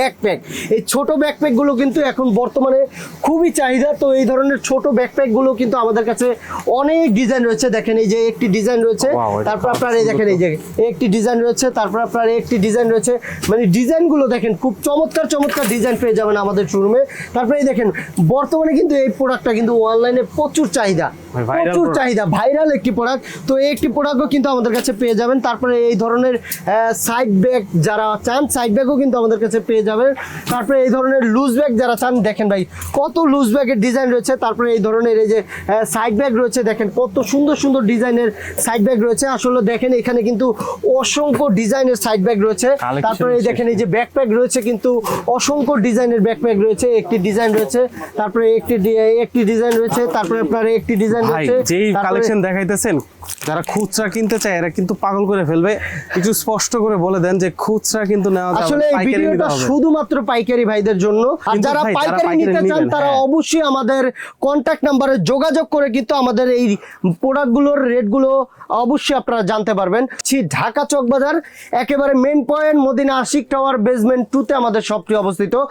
Backpack এই ছোট ব্যাকপ্যাকগুলো কিন্তু এখন বর্তমানে খুবই চাহিদা। তো এই ধরনের ছোট ব্যাকপ্যাকগুলো কিন্তু আমাদের কাছে অনেক ডিজাইন রয়েছে। দেখেন এই যে একটি ডিজাইন রয়েছে। তারপর আপনার এই দেখেন এই যে একটি ডিজাইন রয়েছে। তারপর আপনার একটি ডিজাইন রয়েছে। মানে ডিজাইনগুলো দেখেন খুব চমৎকার চমৎকার ডিজাইন পেয়ে যাবেন আমাদের শোরুমে তারপরে এই দেখেন বর্তমানে কিন্তু এই প্রোডাক্টটা কিন্তু অনলাইনে প্রচুর চাহিদা। প্রচুর চাহিদা। ভাইরাল একটি প্রোডাক্ট তো এই একটি প্রোডাক্টও কিন্তু আমাদের কাছে পেয়ে যাবেন। তারপরে এই ধরনের সাইড ব্যাগ যারা চান সাইড ব্যাগও কিন্তু আমাদের কাছে পেয়ে যাবেন। তারপরে এই ধরনের লুজ ব্যাগ যারা চান দেখেন ভাই কত লুজ ব্যাগের ডিজাইন রয়েছে। তারপরে এই ধরনের এই যে সাইড ব্যাগ রয়েছে দেখেন কত সুন্দর সুন্দর ডিজাইনের সাইড ব্যাগ রয়েছে। আসলে দেখেন এখানে কিন্তু অসংখ্য ডিজাইনের সাইড ব্যাগ রয়েছে। তারপরে এই দেখেন এই যে ব্যাকপ্যাক রয়েছে কিন্তু অসংখ্য ডিজাইনের ব্যাকপ্যাক রয়েছে। একটি ডিজাইন রয়েছে তারপরে একটি একটি ডিজাইন রয়েছে তারপরে আপনার একটি ডিজাইন রয়েছে। যেই কালেকশন দেখাইতেছেন যারা খুচরা কিনতে চায় এরা কিন্তু পাগল করে ফেলবে। একটু স্পষ্ট করে বলে দেন যে খুচরা কিন্তু নেওয়া যাবে আসলে এই ভিডিওটা শুধুমাত্র পাইকারি ভাইদের জন্য। আর যারা পাইকারি নিতে চান তারা হ্যাঁ। অবশ্যই আমাদের কন্ট্যাক্ট নাম্বারে যোগাযোগ করে কিন্তু আমাদের এই প্রোডাক্টগুলোর রেটগুলো অবশ্যই আপনারা জানতে পারবেন। ছি ঢাকা চকবাজার একেবারে main point Madina Ashiq tower basement টুতে আমাদের শপটি অবস্থিত।